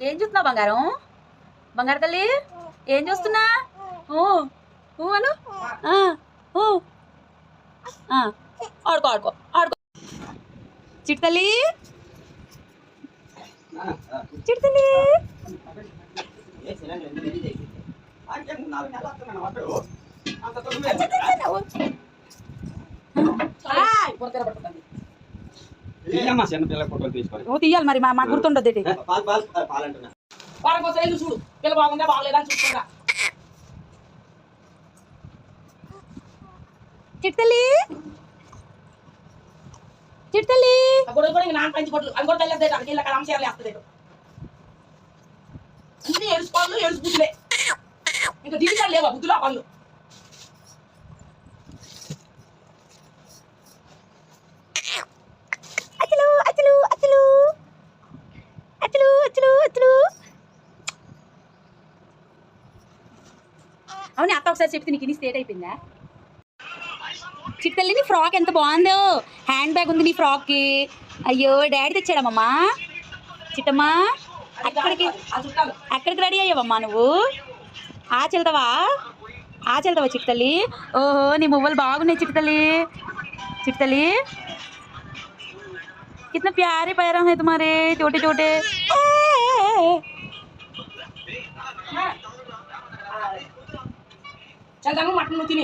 ఏం చూస్తున్నావు బంగారం? బంగారు తల్లి ఏం చూస్తున్నా? ఊ, అను? ఆ, ఊ. ఆ, ఆడుకో ఆడుకో ఆడుకో. చిట్టు తల్లి. చిట్టు తల్లి. తీయమ్మా చిన్న పిల్ల ఫోటోలు తీసుకొని ఓ తీయాలి మరి మా మా గుర్తుండదు ఇది. పాలు పాలు పాలంటున్నా వారం చూడు. పిల్ల బాగుందా బాగలేదా చూసుకుంటా. చిట్టు తల్లి చిట్టు తల్లి ఆ గొడవ కూడా ఇంక నాన్న పంచి కొట్లు అది కూడా అన్ని ఏడుసు ఏడుసు బుద్ధులే. ఇంకా దిగుతాడు లేవా బుద్ధులు ఆ పనులు అచ్చలు అచ్చలు అచ్చలు. అచ్చలు అచ్చలు అచ్చలు. అవును అత్త ఒకసారి చెప్తే నీకు ఇన్ని స్టేట్ అయిపోయిందా? చిట్టల్లి నీ ఫ్రాక్ ఎంత బాగుందో హ్యాండ్ బ్యాగ్ ఉంది నీ ఫ్రాక్కి అయ్యో డాడీ తెచ్చాడమ్మా చిట్టమ్మా అక్కడికి ఆ చుట్టాలు ఎక్కడికి రెడీ అయ్యావమ్మా నువ్వు ఆ చెల్తావా ఆ చెల్తావా చిట్టల్లి ఓహో నీ మువ్వలు బాగున్నాయి చిట్టల్లి చిట్టల్లి कितना प्यारे पैरों हैं तुम्हारे छोटे छोटे చల్దాను మటన్ నువ్వు తిని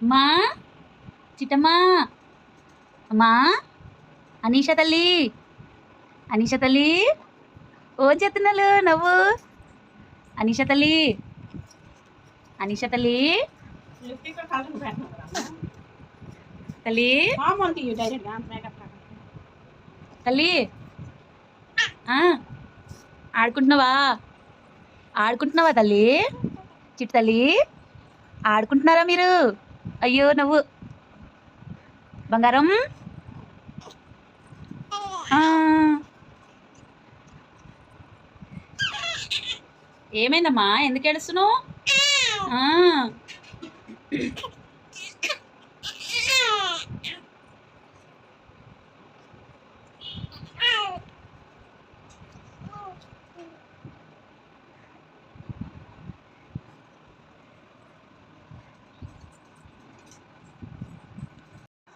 మా? చిటమ్మా అమ్మా అనీష తల్లి? అనీష తల్లి? ఓ చెత్తనలు నవ్వు? అనీష తల్లి. అనీష తల్లి. తల్లి. ఆడుకుంటున్నావా? ఆడుకుంటున్నావా తల్లి? చిట్టు తల్లి. ఆడుకుంటున్నారా మీరు? అయ్యో నువ్వు. బంగారం ఆ. ఏమైందమ్మా? ఎందుకు ఏడుస్తున్నావు? ఆ.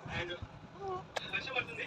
పట్లేసుకో వర్షం పడుతుంది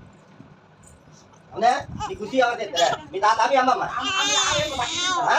అవునా నీ ఖుషి ఎవరు తెస్తారా మీ తాత మీ అమ్మమ్మ ఆ?